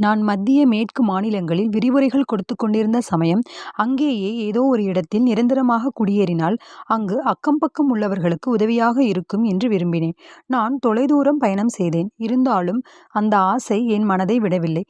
நான் மத்திய மேற்கு மாநிலங்களில் விரிவுரைகள் கொடுத்து கொண்டிருந்த சமயம் அங்கேயே ஏதோ ஒரு இடத்தில் நிரந்தரமாக குடியேறினால் அங்கு அக்கம் பக்கம் உள்ளவர்களுக்கு உதவியாக இருக்கும் என்று விரும்பினேன். நான் தொலைதூரம் பயணம் செய்தேன். இருந்தாலும் அந்த ஆசை என் மனதை விடவில்லை.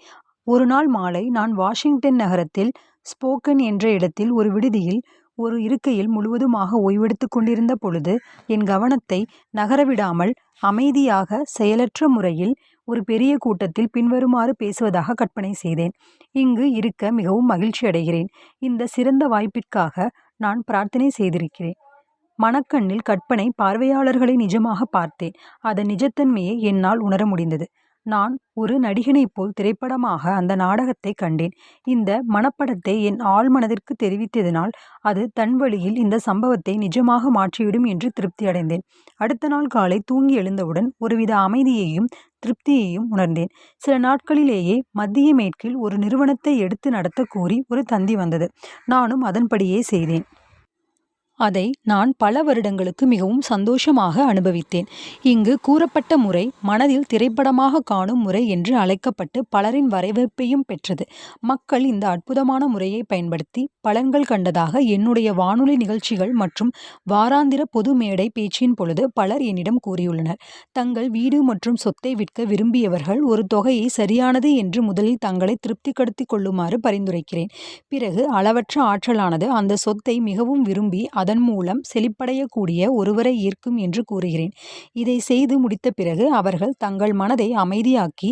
ஒரு நாள் மாலை நான் வாஷிங்டன் நகரத்தில் ஸ்போக்கன் என்ற இடத்தில் ஒரு விடுதியில் ஒரு இருக்கையில் முழுவதுமாக ஓய்வெடுத்துக் கொண்டிருந்த பொழுது என் கவனத்தை நகரவிடாமல் அமைதியாக செயலற்ற முறையில் ஒரு பெரிய கூட்டத்தில் பின்வருமாறு பேசுவதாக கற்பனை செய்தேன். இங்கு இருக்க மிகவும் மகிழ்ச்சி அடைகிறேன் இந்த சிறந்த வாய்ப்பிற்காக நான் பிரார்த்தனை செய்திருக்கிறேன். மனக்கண்ணில் கற்பனை பார்வையாளர்களை நிஜமாக பார்த்தேன். அதன் நிஜத்தன்மையை என்னால் உணர முடிந்தது. நான் ஒரு நடிகனைப் போல் திரைப்படமாக அந்த நாடகத்தை கண்டேன். இந்த மனப்படத்தை என் ஆழ்மனதிற்கு தெரிவித்ததினால் அது தன் வழியில் இந்த சம்பவத்தை நிஜமாக மாற்றிவிடும் என்று திருப்தி அடைந்தேன். அடுத்த நாள் காலை தூங்கி எழுந்தவுடன் ஒருவித அமைதியையும் திருப்தியையும் உணர்ந்தேன். சில நாட்களிலேயே மத்திய மேற்கில் ஒரு நிறுவனத்தை எடுத்து நடத்த கூறி ஒரு தந்தி வந்தது. நானும் அதன்படியே செய்தேன். அதை நான் பல வருடங்களுக்கு மிகவும் சந்தோஷமாக அனுபவித்தேன். இங்கு கூறப்பட்ட முறை மனதில் திரைப்படமாக காணும் முறை என்று அழைக்கப்பட்டு பலரின் வரவேற்பையும் பெற்றது. மக்கள் இந்த அற்புதமான முறையைப் பயன்படுத்தி பலன்கள் கண்டதாக என்னுடைய வானொலி நிகழ்ச்சிகள் மற்றும் வாராந்திர பொது மேடை பேச்சின் பொழுது பலர் என்னிடம் கூறியுள்ளனர். தங்கள் வீடு மற்றும் சொத்தை விற்க விரும்பியவர்கள் ஒரு தொகையை சரியானது என்று முதலில் தங்களை திருப்திப்படுத்திக் கொள்ளுமாறு பரிந்துரைக்கிறேன். பிறகு அளவற்ற ஆற்றலானது அந்த சொத்தை மிகவும் விரும்பி அதன் மூலம் செழிப்படையக்கூடிய ஒருவரை ஈர்க்கும் என்று கூறுகிறேன். இதை செய்து முடித்த பிறகு அவர்கள் தங்கள் மனதை அமைதியாக்கி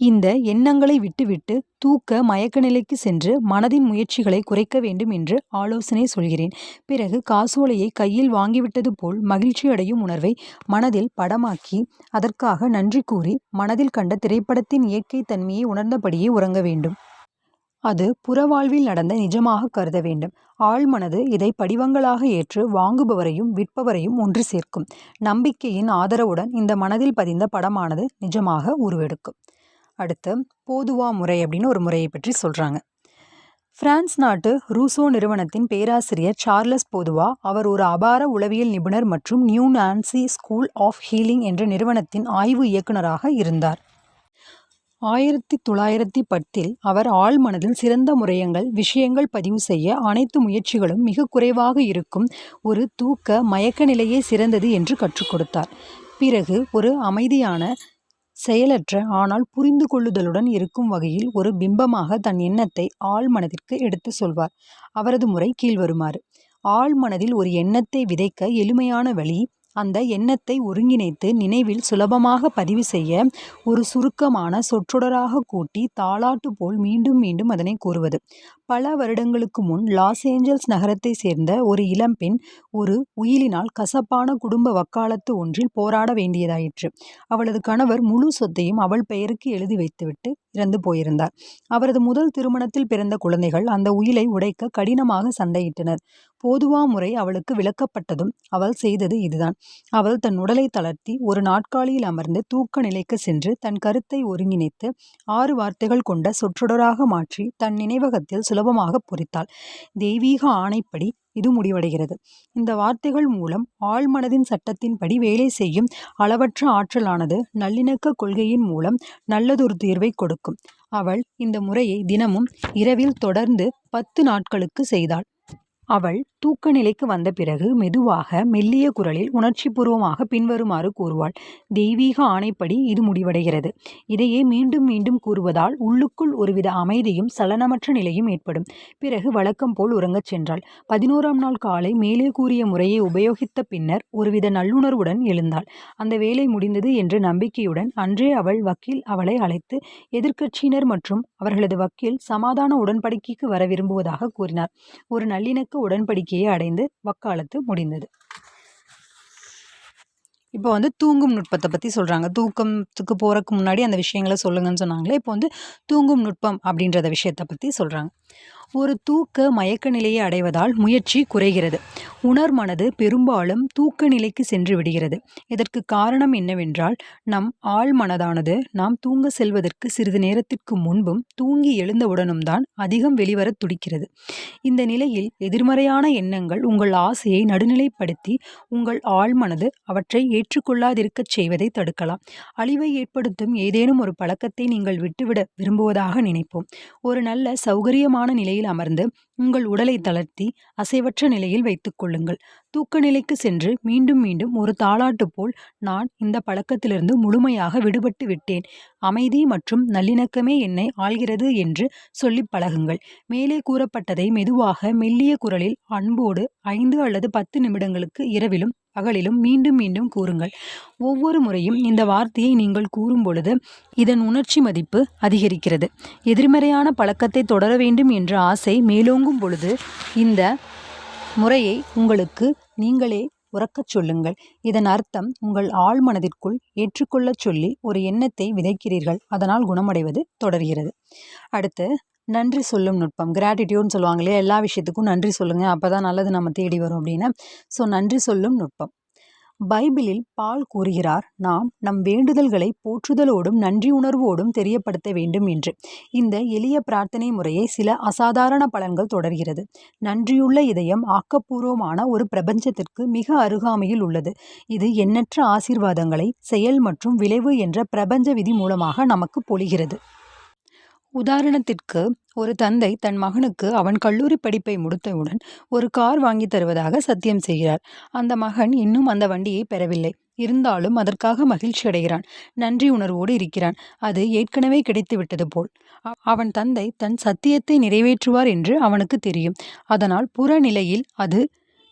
இந்த எண்ணங்களை விட்டுவிட்டு தூக்க மயக்க நிலைக்கு சென்று மனதின் முயற்சிகளை குறைக்க வேண்டும் என்று ஆலோசனை சொல்கிறேன். பிறகு காசோலையை கையில் வாங்கிவிட்டது போல் மகிழ்ச்சியடையும் உணர்வை மனதில் படமாக்கி அதற்காக நன்றி கூறி மனதில் கண்ட திரைப்படத்தின் இயற்கை தன்மையை உணர்ந்தபடியே உறங்க வேண்டும். அது புறவாழ்வில் நடந்த நிஜமாக கருத வேண்டும். ஆழ்மனது இதை படிவங்களாக ஏற்று வாங்குபவரையும் விற்பவரையும் ஒன்று சேர்க்கும். நம்பிக்கையின் ஆதரவுடன் இந்த மனதில் பதிந்த படமானது நிஜமாக உருவெடுக்கும். அடுத்து போதுவா முறை அப்படின்னு ஒரு முறையைப் பற்றி சொல்கிறாங்க பிரான்ஸ் நாட்டு ரூசோ நிறுவனத்தின் பேராசிரியர் சார்லஸ் போதுவா அவர் ஒரு அபார உளவியல் நிபுணர் மற்றும் New Nancy school of healing என்ற நிறுவனத்தின் ஆய்வு இயக்குனராக இருந்தார். ஆயிரத்தி தொள்ளாயிரத்தி பத்தில் அவர் ஆழ்மனதில் சிறந்த முறையங்கள் விஷயங்கள் பதிவு செய்ய அனைத்து முயற்சிகளும் மிக குறைவாக இருக்கும் ஒரு தூக்க மயக்க நிலையே சிறந்தது என்று கற்றுக் கொடுத்தார். பிறகு ஒரு அமைதியான செயலற்ற ஆனால் புரிந்து கொள்ளுதலுடன் இருக்கும் வகையில் ஒரு பிம்பமாக தன் எண்ணத்தை ஆழ்மனதிற்கு எடுத்துச் சொல்வார். அவரது முறை கீழ்வருமாறு. ஆழ்மனதில் ஒரு எண்ணத்தை விதைக்க எளிமையான வழி அந்த எண்ணத்தை ஒருங்கிணைத்து நினைவில் சுலபமாக பதிவு செய்ய ஒரு சுருக்கமான சொற்றொடராகக் கூட்டி தாளாட்டு போல் மீண்டும் மீண்டும் அதனை கூறுவது. பல வருடங்களுக்கு முன் லாஸ் ஏஞ்சல்ஸ் நகரத்தை சேர்ந்த ஒரு இளம்பெண் ஒரு உயிலினால் கசப்பான குடும்ப வக்காலத்து ஒன்றில் போராட வேண்டியதாயிற்று. அவளது கணவர் முழு சொத்தையும் அவள் பெயருக்கு எழுதி வைத்துவிட்டு இறந்து போயிருந்தார். அவரது முதல் திருமணத்தில் பிறந்த குழந்தைகள் அந்த உயிலை உடைக்க கடினமாக சண்டையிட்டனர். போதுவா முறை அவளுக்கு விளக்கப்பட்டதும் அவள் செய்தது இதுதான். அவள் தன் உடலை தளர்த்தி ஒரு நாட்காலியில் அமர்ந்து தூக்க நிலைக்கு சென்று தன் கருத்தை ஒருங்கிணைத்து ஆறு வார்த்தைகள் கொண்ட சொற்றொடராக மாற்றி தன் நினைவகத்தில் சுலபமாக பொறித்தாள். தெய்வீக ஆணைப்படி இது முடிவடைகிறது. இந்த வார்த்தைகள் மூலம் ஆழ்மனதின் சட்டத்தின்படி வேலை செய்யும் அளவற்ற ஆற்றலானது நல்லிணக்க கொள்கையின் மூலம் நல்லதொரு தீர்வைக் கொடுக்கும். அவள் இந்த முறையை தினமும் இரவில் தொடர்ந்து பத்து நாட்களுக்கு செய்தாள். அவள் தூக்க நிலைக்கு வந்த பிறகு மெதுவாக மெல்லிய குரலில் உணர்ச்சிபூர்வமாக பின்வருமாறு கூறுவாள். தெய்வீக ஆணைப்படி இது முடிவடைகிறது. இதையே மீண்டும் மீண்டும் கூறுவதால் உள்ளுக்குள் ஒருவித அமைதியும் சலனமற்ற நிலையும் ஏற்படும். பிறகு வழக்கம் போல் உறங்கச் சென்றாள். பதினோராம் நாள் காலை மேலே கூறிய முறையை உபயோகித்த பின்னர் ஒருவித நல்லுணர்வுடன் எழுந்தாள். அந்த வேலை முடிந்தது என்ற நம்பிக்கையுடன் அன்றே அவள் வக்கீல் அவளை அழைத்து எதிர்க்கட்சியினர் மற்றும் அவர்களது வக்கீல் சமாதான உடன்படிக்கைக்கு வர விரும்புவதாக கூறினார். ஒரு நல்லிணக்க உடன்படிக்கையை அடைந்து வக்காலத்து முடிந்தது. இப்போ வந்து தூங்கும் நுட்பத்தை பற்றி சொல்றாங்க. தூக்கத்துக்கு போகிறதுக்கு முன்னாடி அந்த விஷயங்களை சொல்லுங்கன்னு சொன்னாங்களே, இப்போ வந்து தூங்கும் நுட்பம் அப்படின்றத விஷயத்தை பற்றி சொல்றாங்க. ஒரு தூக்க மயக்க நிலையை அடைவதால் முயற்சி குறைகிறது. உணர்மனது பெரும்பாலும் தூக்க நிலைக்கு சென்று விடுகிறது. இதற்கு காரணம் என்னவென்றால் நம் ஆழ்மனதானது நாம் தூங்க செல்வதற்கு சிறிது நேரத்திற்கு முன்பும் தூங்கி எழுந்தவுடனும் தான் அதிகம் வெளிவரத் துடிக்கிறது. இந்த நிலையில் எதிர்மறையான எண்ணங்கள் உங்கள் ஆசையை நடுநிலைப்படுத்தி உங்கள் ஆழ்மனது அவற்றை ஏற்றுக்கொள்ளாதிருக்கச் செய்வதை தடுக்கலாம். அழிவை ஏற்படுத்தும் ஏதேனும் ஒரு பழக்கத்தை நீங்கள் விட்டுவிட விரும்புவதாக நினைப்போம். ஒரு நல்ல சௌகரியமான நிலையில் அமர்ந்து உங்கள் உடலை தளர்த்தி அசைவற்ற நிலையில் வைத்துக் கொள்ளுங்கள். தூக்க நிலைக்கு சென்று மீண்டும் மீண்டும் ஒரு தாளாட்டு போல் நான் இந்த பழக்கத்திலிருந்து முழுமையாக விடுபட்டு விட்டேன். அமைதி மற்றும் நல்லிணக்கமே என்னை ஆள்கிறது என்று சொல்லி பழகுங்கள். மேலே கூறப்பட்டதை மெதுவாக மெல்லிய குரலில் அன்போடு ஐந்து அல்லது பத்து நிமிடங்களுக்கு இரவிலும் பகலிலும் மீண்டும் மீண்டும் கூறுங்கள். ஒவ்வொரு முறையும் இந்த வார்த்தையை நீங்கள் கூறும் பொழுது இதன் உணர்ச்சி மதிப்பு அதிகரிக்கிறது. எதிர்மறையான பழக்கத்தை தொடர வேண்டும் என்ற ஆசை மேலோங்கும் பொழுது இந்த முறையை உங்களுக்கு நீங்களே உறக்கச் சொல்லுங்கள். இதன் அர்த்தம் உங்கள் ஆழ்மனதிற்குள் ஏற்றுக்கொள்ளச் சொல்லி ஒரு எண்ணத்தை விதைக்கிறீர்கள். அதனால் குணமடைவது தொடர்கிறது. அடுத்து நன்றி சொல்லும் நுட்பம். கிராட்டிடியூட்னு சொல்லுவாங்க இல்லையா எல்லா விஷயத்துக்கும் நன்றி சொல்லுங்கள் அப்போ தான் நல்லது நம்ம தேடி வரும் அப்படின்னு. ஸோ நன்றி சொல்லும் நுட்பம். பைபிளில் பால் கூறுகிறார் நாம் நம் வேண்டுதல்களை போற்றுதலோடும் நன்றி உணர்வோடும் தெரியப்படுத்த வேண்டும் என்று. இந்த எளிய பிரார்த்தனை முறையை சில அசாதாரண பலன்கள் தொடர்கிறது. நன்றியுள்ள இதயம் ஆக்கப்பூர்வமான ஒரு பிரபஞ்சத்திற்கு மிக அருகாமையில் உள்ளது. இது எண்ணற்ற ஆசீர்வாதங்களை செயல் மற்றும் விளைவு என்ற பிரபஞ்ச விதி மூலமாக நமக்கு பொழிகிறது. உதாரணத்திற்கு ஒரு தந்தை தன் மகனுக்கு அவன் கல்லூரி படிப்பை முடித்தவுடன் ஒரு கார் வாங்கி தருவதாக சத்தியம் செய்கிறார். அந்த மகன் இன்னும் அந்த வண்டியை பெறவில்லை. இருந்தாலும் அதற்காக மகிழ்ச்சி அடைகிறான். நன்றி உணர்வோடு இருக்கிறான். அது ஏற்கனவே கிடைத்துவிட்டது போல். அவன் தந்தை தன் சத்தியத்தை நிறைவேற்றுவார் என்று அவனுக்கு தெரியும். அதனால் புறநிலையில் அது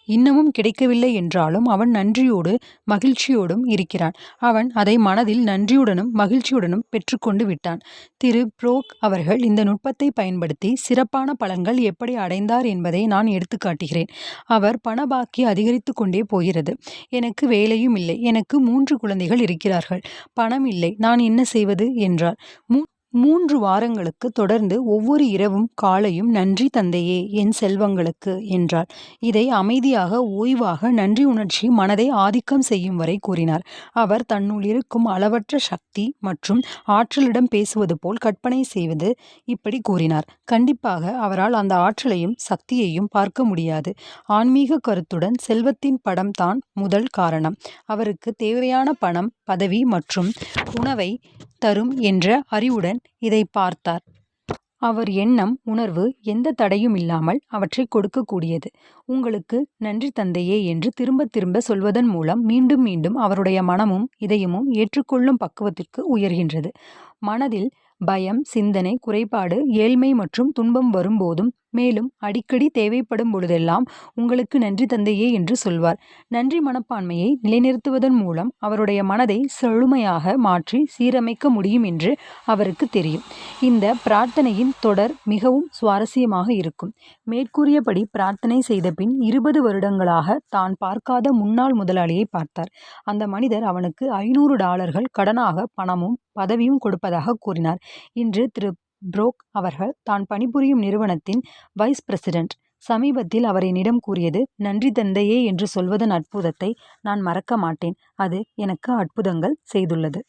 இன்னமும் கிடைக்கவில்லை என்றாலும் அவன் நன்றியோடு மகிழ்ச்சியோடும் இருக்கிறான். அவன் அதை மனதில் நன்றியுடனும் மகிழ்ச்சியுடனும் பெற்றுக்கொண்டு விட்டான். திரு. புரோக் அவர்கள் இந்த நுட்பத்தை பயன்படுத்தி சிறப்பான பலன்கள் எப்படி அடைந்தார் என்பதை நான் எடுத்துக்காட்டுகிறேன் அவர் பணபாக்கி அதிகரித்து கொண்டே போகிறது. எனக்கு வேலையும் இல்லை. எனக்கு மூன்று குழந்தைகள் இருக்கிறார்கள். பணம் இல்லை. நான் என்ன செய்வது? என்றார். மூ மூன்று வாரங்களுக்கு தொடர்ந்து ஒவ்வொரு இரவும் காலையும் நன்றி தந்தையே என் செல்வங்களுக்கு என்றார் இதை அமைதியாக ஓய்வாக நன்றி உணர்ச்சி மனதை ஆதிக்கம் செய்யும் வரை கூறினார். அவர் தன்னுள் இருக்கும் அளவற்ற சக்தி மற்றும் ஆற்றலிடம் பேசுவது போல் கற்பனை செய்வது இப்படி கூறினார். கண்டிப்பாக அவரால் அந்த ஆற்றலையும் சக்தியையும் பார்க்க முடியாது. ஆன்மீக கருத்துடன் செல்வத்தின் படம் தான் முதல் காரணம். அவருக்கு தேவையான பணம் பதவி மற்றும் உணவை தரும் என்ற அறிவுடன் இதை பார்த்தார். அவர் எண்ணம் உணர்வு எந்த தடையும் இல்லாமல் அவற்றை கொடுக்கக்கூடியது. உங்களுக்கு நன்றி தந்தையே என்று திரும்ப திரும்ப சொல்வதன் மூலம் மீண்டும் மீண்டும் அவருடைய மனமும் இதயமும் ஏற்றுக்கொள்ளும் பக்குவத்திற்கு உயர்கின்றது. மனதில் பயம் சிந்தனை குறைபாடு ஏழ்மை மற்றும் துன்பம் வரும்போதும் மேலும் அடிக்கடி தேவைப்படும் பொழுதெல்லாம் உங்களுக்கு நன்றி தந்தையே என்று சொல்வார். நன்றி மனப்பான்மையை நிலைநிறுத்துவதன் மூலம் அவருடைய மனதை செழுமையாக மாற்றி சீரமைக்க முடியும் என்று அவருக்கு தெரியும். இந்த பிரார்த்தனையின் தொடர் மிகவும் சுவாரஸ்யமாக இருக்கும். மேற்கூறியபடி பிரார்த்தனை செய்த பின் இருபது வருடங்களாக தான் பார்க்காத முன்னாள் முதலாளியை பார்த்தார். அந்த மனிதர் அவனுக்கு ஐநூறு டாலர்கள் கடனாக பணமும் பதவியும் கொடுப்பதாக கூறினார். இன்று திரு புரோக் அவர்கள் தான் பணிபுரியும் நிறுவனத்தின் வைஸ் பிரசிடென்ட். சமீபத்தில் அவர் என்னிடம் கூறியது நன்றி தந்தையே என்று சொல்வதன் அற்புதத்தை நான் மறக்க மாட்டேன். அது எனக்கு அற்புதங்கள் செய்துள்ளது.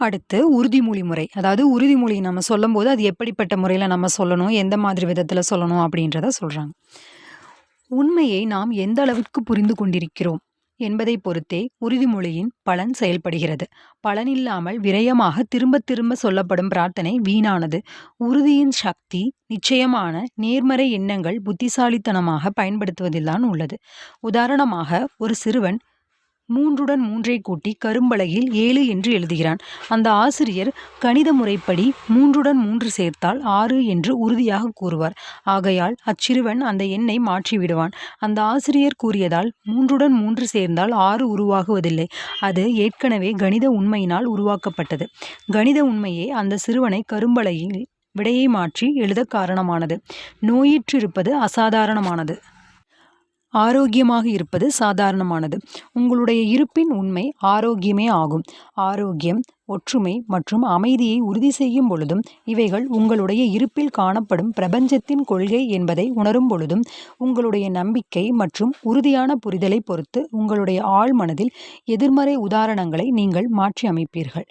அடுத்து உறுதிமொழி முறை. அதாவது உறுதிமொழி நம்ம சொல்லும்போது அது எப்படிப்பட்ட முறையில் நம்ம சொல்லணும் எந்த மாதிரி விதத்தில் சொல்லணும் அப்படின்றத சொல்கிறாங்க உண்மையை நாம் எந்த அளவுக்கு புரிந்து கொண்டிருக்கிறோம்? என்பதை பொறுத்தே உறுதிமொழியின் பலன் செயல்படுகிறது. பலனில்லாமல் விரயமாக திரும்ப திரும்ப சொல்லப்படும் பிரார்த்தனை வீணானது. உறுதியின் சக்தி நிச்சயமான நேர்மறை எண்ணங்கள் புத்திசாலித்தனமாக பயன்படுத்துவதில்தான் உள்ளது. உதாரணமாக ஒரு சிறுவன் மூன்றுடன் மூன்றை கூட்டி கரும்பலகையில் ஏழு என்று எழுதுகிறான். அந்த ஆசிரியர் கணித முறைப்படி மூன்றுடன் மூன்று சேர்த்தால் ஆறு என்று உறுதியாக கூறுவார். ஆகையால் அச்சிறுவன் அந்த எண்ணை மாற்றி விடுவான் அந்த ஆசிரியர் கூறியதால் மூன்றுடன் மூன்று சேர்ந்தால் ஆறு உருவாகுவதில்லை. அது ஏற்கனவே கணித உண்மையினால் உருவாக்கப்பட்டது. கணித உண்மையே அந்த சிறுவனை கரும்பலகையில் விடையை மாற்றி எழுத காரணமானது. நோயிற்றிருப்பது அசாதாரணமானது. ஆரோக்கியமாக இருப்பது சாதாரணமானது. உங்களுடைய இருப்பின் உண்மை ஆரோக்கியமே ஆகும். ஆரோக்கியம் ஒற்றுமை மற்றும் அமைதியை உறுதி செய்யும் பொழுதும் இவைகள் உங்களுடைய இருப்பில் காணப்படும் பிரபஞ்சத்தின் கொள்கை என்பதை உணரும் பொழுதும் உங்களுடைய நம்பிக்கை மற்றும் உறுதியான புரிதலை பொறுத்து உங்களுடைய ஆழ்மனதில் எதிர்மறை உதாரணங்களை நீங்கள் மாற்றி அமைப்பீர்கள்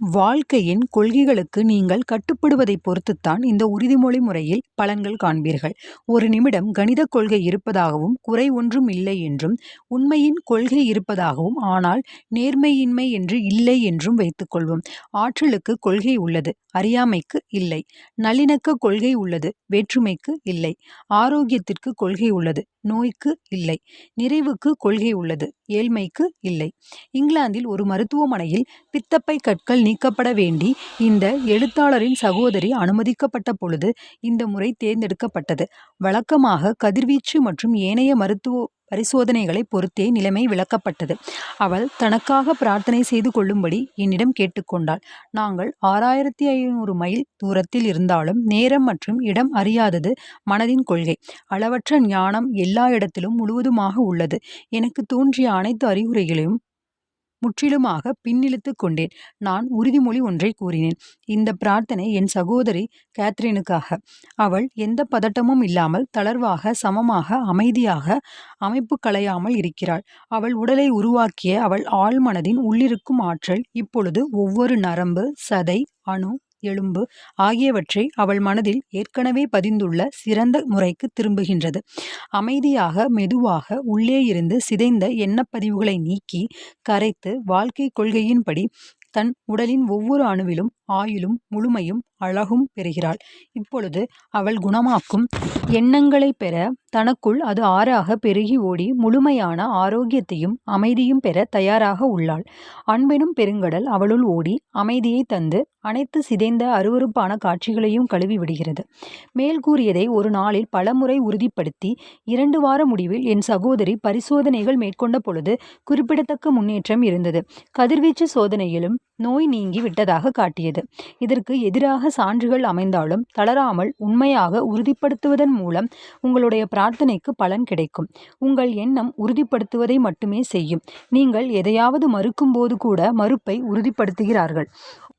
வாழ்க்கையின் கொள்கைகளுக்கு நீங்கள் கட்டுப்படுவதைப் பொறுத்துத்தான் இந்த உறுதிமொழி முறையில் பலன்கள் காண்பீர்கள். ஒரு நிமிடம் கணிதக் கொள்கை இருப்பதாகவும் குறை ஒன்றும் இல்லை என்றும் உண்மையின் கொள்கை இருப்பதாகவும் ஆனால் நேர்மையின்மை என்று இல்லை என்றும் வைத்துக்கொள்வோம் ஆற்றலுக்கு கொள்கை உள்ளது அறியாமைக்கு இல்லை. நல்லிணக்க கொள்கை உள்ளது வேற்றுமைக்கு இல்லை. ஆரோக்கியத்திற்கு கொள்கை உள்ளது நோய்க்கு இல்லை. நிறைவுக்கு கொள்கை உள்ளது ஏழ்மைக்கு இல்லை. இங்கிலாந்தில் ஒரு மருத்துவமனையில் பித்தப்பை கற்கள் நீக்கப்பட வேண்டி இந்த எழுத்தாளரின் சகோதரி அனுமதிக்கப்பட்ட பொழுது இந்த முறை தேர்ந்தெடுக்கப்பட்டது. வழக்கமாக கதிர்வீச்சு மற்றும் ஏனைய மருத்துவ பரிசோதனைகளை பொறுத்தே நிலைமை விளக்கப்பட்டது. அவள் தனக்காக பிரார்த்தனை செய்து கொள்ளும்படி என்னிடம் கேட்டுக்கொண்டாள். நாங்கள் ஆறாயிரத்தி ஐநூறு மைல் தூரத்தில் இருந்தாலும் நேரம் மற்றும் இடம் அறியாதது மனதின் கொள்கை. அளவற்ற ஞானம் எல்லா இடத்திலும் முழுவதுமாக உள்ளது. எனக்கு தோன்றிய அனைத்து அறிகுறிகளையும் முற்றிலுமாக பின்னிழுத்து கொண்டேன். நான் உறுதிமொழி ஒன்றை கூறினேன். இந்த பிரார்த்தனை என் சகோதரி கேத்ரினுக்காக. அவள் எந்த பதட்டமும் இல்லாமல் தளர்வாக சமமாக அமைதியாக அமைப்பு களையாமல் இருக்கிறாள். அவள் உடலை உருவாக்கிய அவள் ஆழ்மனதின் உள்ளிருக்கும் ஆற்றல் இப்பொழுது ஒவ்வொரு நரம்பு சதை அணு எலும்பு ஆகியவற்றை அவள் மனதில் ஏற்கனவே பதிந்துள்ள சிறந்த முறைக்கு திரும்புகின்றது. அமைதியாக மெதுவாக உள்ளே இருந்து சிதைந்த எண்ணப்பதிவுகளை நீக்கி கரைத்து வாழ்க்கை கொள்கையின்படி தன் உடலின் ஒவ்வொரு அணுவிலும் ஆயுளும் முழுமையும் அழகும் பெறுகிறாள். இப்பொழுது அவள் குணமாக்கும் எண்ணங்களை பெற தனக்குள் அது ஆறாக பெருகி ஓடி முழுமையான ஆரோக்கியத்தையும் அமைதியும் பெற தயாராக உள்ளாள். அன்பெனும் பெருங்கடல் அவளுள் ஓடி அமைதியை தந்து அனைத்து சிதைந்த அருவருப்பான காட்சிகளையும் கழுவி விடுகிறது. மேல் கூறியதை ஒரு நாளில் பலமுறை உறுதிப்படுத்தி இரண்டு வார முடிவில் என் சகோதரி பரிசோதனைகள் மேற்கொண்ட பொழுது குறிப்பிடத்தக்க முன்னேற்றம் இருந்தது. கதிர்வீச்சு சோதனையிலும் நோய் நீங்கி விட்டதாக காட்டியது. இதற்கு எதிராக சான்றுகள் அமைந்தாலும் தளராமல் உண்மையாக உறுதிப்படுத்துவதன் மூலம் உங்களுடைய பிரார்த்தனைக்கு பலன் கிடைக்கும். உங்கள் எண்ணம் உறுதிப்படுத்துவதை மட்டுமே செய்யும். நீங்கள் எதையாவது மறுக்கும்போது கூட மறுப்பை உறுதிப்படுத்துகிறார்கள்.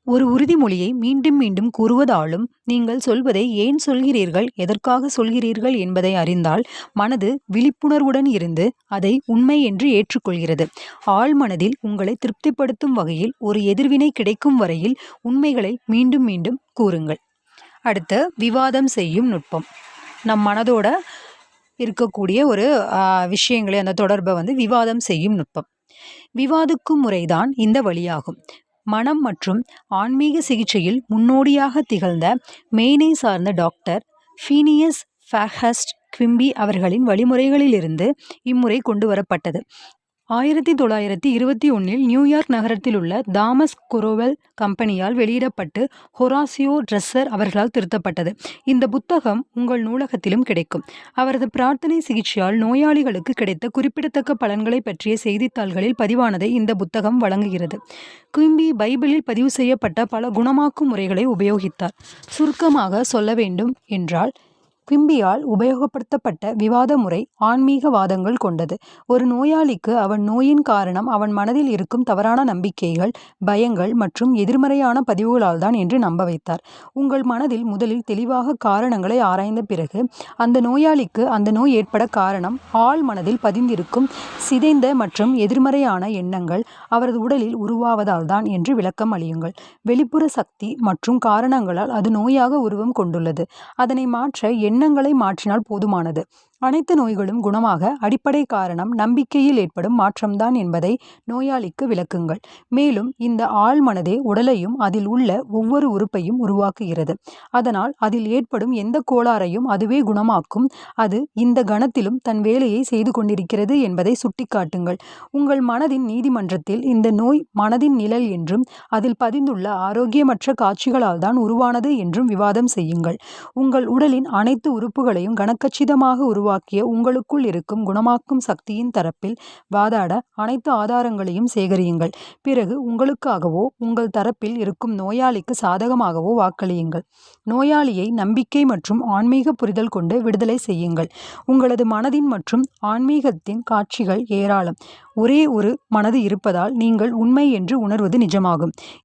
ஒரு உறுதிமொழியை மீண்டும் மீண்டும் கூறுவதாலும் நீங்கள் சொல்வதை ஏன் சொல்கிறீர்கள்? எதற்காக சொல்கிறீர்கள் என்பதை அறிந்தால் மனது விழிப்புணர்வுடன் இருந்து அதை உண்மை என்று ஏற்றுக்கொள்கிறது. ஆழ்மனதில் உங்களை திருப்திப்படுத்தும் வகையில் ஒரு எதிர்வினை கிடைக்கும் வரையில் உண்மைகளை மீண்டும் மீண்டும் கூறுங்கள். அடுத்த விவாதம் செய்யும் நுட்பம். நம் மனதோட இருக்கக்கூடிய ஒரு விஷயங்களை அந்த தொடர்பை வந்து விவாதம் செய்யும் நுட்பம். விவாதிக்கும் முறைதான் இந்த வழியாகும். மனம் மற்றும் ஆன்மீக சிகிச்சையில் முன்னோடியாக திகழ்ந்த மெய்னை சார்ந்த டாக்டர் ஃபீனியஸ் ஃபேஹஸ்ட் குவிம்பி அவர்களின் வழிமுறைகளிலிருந்து இம்முறை கொண்டு வரப்பட்டது. ஆயிரத்தி தொள்ளாயிரத்தி இருபத்தி ஒன்றில் நியூயார்க் நகரத்தில் உள்ள தாமஸ் குரோவெல் கம்பெனியால் வெளியிடப்பட்டு ஹொராசியோ ட்ரெஸ்ஸர் அவர்களால் திருத்தப்பட்டது. இந்த புத்தகம் உங்கள் நூலகத்திலும் கிடைக்கும். அவரது பிரார்த்தனை சிகிச்சையால் நோயாளிகளுக்கு கிடைத்த குறிப்பிடத்தக்க பலன்களை பற்றிய செய்தித்தாள்களில் பதிவானதை இந்த புத்தகம் வழங்குகிறது. குயிம்பி பைபிளில் பதிவு செய்யப்பட்ட பல குணமாக்கும் முறைகளை உபயோகித்தார். சுருக்கமாக சொல்ல வேண்டும் என்றால் கிம்பியால் உபயோகப்படுத்தப்பட்ட விவாத முறை ஆன்மீக வாதங்கள் கொண்டது. ஒரு நோயாளிக்கு அவன் நோயின் காரணம் அவன் மனதில் இருக்கும் தவறான நம்பிக்கைகள் பயங்கள் மற்றும் எதிர்மறையான பதிவுகளால் தான் என்று நம்ப வைத்தார். உங்கள் மனதில் முதலில் தெளிவாக காரணங்களை ஆராய்ந்த பிறகு அந்த நோயாளிக்கு அந்த நோய் ஏற்பட காரணம் ஆள் மனதில் பதிந்திருக்கும் சிதைந்த மற்றும் எதிர்மறையான எண்ணங்கள் அவரது உடலில் உருவாவதால் தான் என்று விளக்கம் அளியுங்கள். வெளிப்புற சக்தி மற்றும் காரணங்களால் அது நோயாக உருவம் கொண்டுள்ளது. அதனை மாற்ற எண்ண எண்ணங்களை மாற்றினால் போதுமானது. அனைத்து நோய்களும் குணமாக அடிப்படை காரணம் நம்பிக்கையில் ஏற்படும் மாற்றம்தான் என்பதை நோயாளிக்கு விளக்குங்கள். மேலும் இந்த ஆழ்மனதே உடலையும் அதில் உள்ள ஒவ்வொரு உறுப்பையும் உருவாக்குகிறது. அதனால் அதில் ஏற்படும் எந்த கோளாறையும் அதுவே குணமாக்கும். அது இந்த கணத்திலும் தன் வேலையை செய்து கொண்டிருக்கிறது என்பதை சுட்டிக்காட்டுங்கள். உங்கள் மனதின் நீதிமன்றத்தில் இந்த நோய் மனதின் நிழல் என்றும் அதில் பதிந்துள்ள ஆரோக்கியமற்ற காட்சிகளால் தான் உருவானது என்றும் விவாதம் செய்யுங்கள். உங்கள் உடலின் அனைத்து உறுப்புகளையும் கணக்கச்சிதமாக உருவா உருவாக்கிய உங்களுக்குள் இருக்கும் குணமாக்கும் சக்தியின் தரப்பில் வாதாட அனைத்து ஆதாரங்களையும் சேகரியுங்கள். பிறகு உங்களுக்காகவோ உங்கள் தரப்பில் இருக்கும் நோயாளிக்கு சாதகமாகவோ வாக்களியுங்கள். நோயாளியை நம்பிக்கை மற்றும் ஆன்மீக புரிதல் கொண்டு விடுதலை செய்யுங்கள். உங்களது மனதின் மற்றும் ஆன்மீகத்தின் காட்சிகள் ஏராளம். ஒரே ஒரு மனது இருப்பதால் நீங்கள் உண்மை என்று உணர்வது நிஜமாகும்.